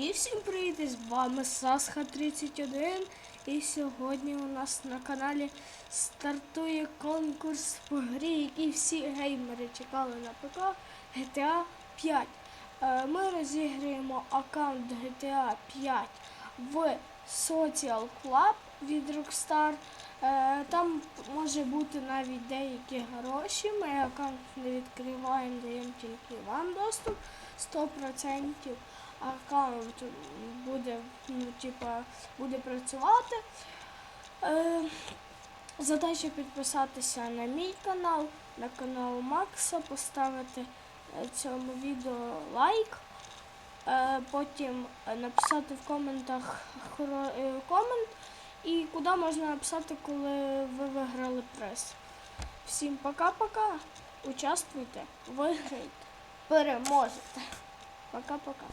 І всім привіт! З вами Сасха 31 і сьогодні у нас на каналі стартує конкурс по грі, який всі геймери чекали на ПК GTA 5. Е, Ми розіграємо аккаунт GTA 5 в Social Club від Rockstar. Е, Там може бути навіть деякі гроші. Ми аккаунт не відкриваємо, даємо тільки вам доступ 100% аккаунт буде, ну, типа, буде працювати. Е, задача підписатися на мій канал, на канал Макса, поставити е, цьому відео лайк. Е, потім написати в коментах е, комент і куди можна написати, коли ви виграли приз. Всім пока-пока. Участвуйте, виграйте, переможете. Пока-пока.